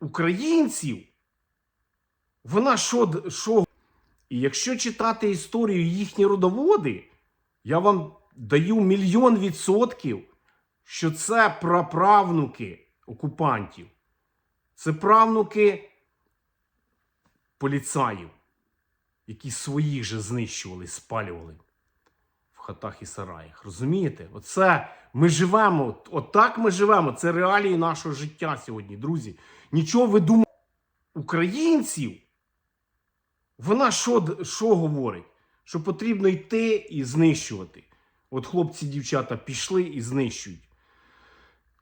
українців, вона що, що? І якщо читати історію їхні родоводи, я вам даю мільйон відсотків, що це праправнуки окупантів. Це правнуки поліцаїв, які своїх же знищували, спалювали хатах і сараях. Розумієте? Оце ми живемо, отак ми живемо. Це реалії нашого життя сьогодні, друзі. Нічого ви думаєте, українців, вона що, що говорить? Що потрібно йти і знищувати. От хлопці, дівчата пішли і знищують.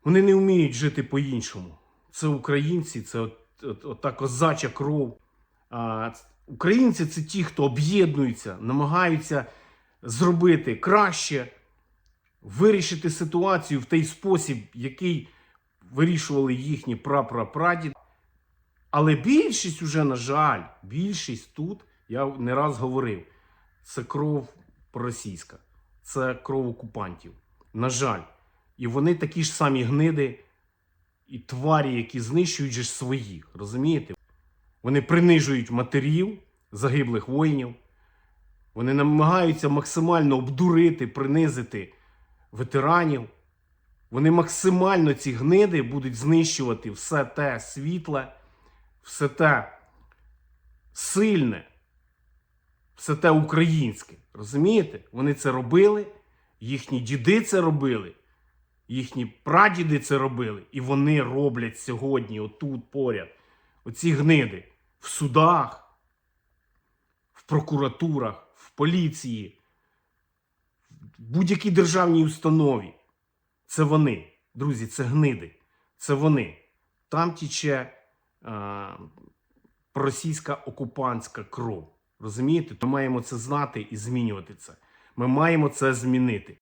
Вони не вміють жити по-іншому. Це українці, це от, от, от та козача кров. А, українці це ті, хто об'єднуються, намагаються зробити краще, вирішити ситуацію в той спосіб, який вирішували їхні прапрапрадіди. Але більшість уже, на жаль, більшість тут, я не раз говорив, це кров російська, це кров окупантів. На жаль. І вони такі ж самі гниди і тварі, які знищують же своїх. Розумієте? Вони принижують матерів загиблих воїнів. Вони намагаються максимально обдурити, принизити ветеранів. Вони максимально ці гниди будуть знищувати все те світле, все те сильне, все те українське. Розумієте? Вони це робили, їхні діди це робили, їхні прадіди це робили, і вони роблять сьогодні, отут поряд, оці гниди в судах, прокуратурах, в поліції, в будь-якій державній установі. Це вони, друзі, це гниди. Це вони. Там тіче е, російська окупантська кров. Розумієте? Ми маємо це знати і змінювати це. Ми маємо це змінити.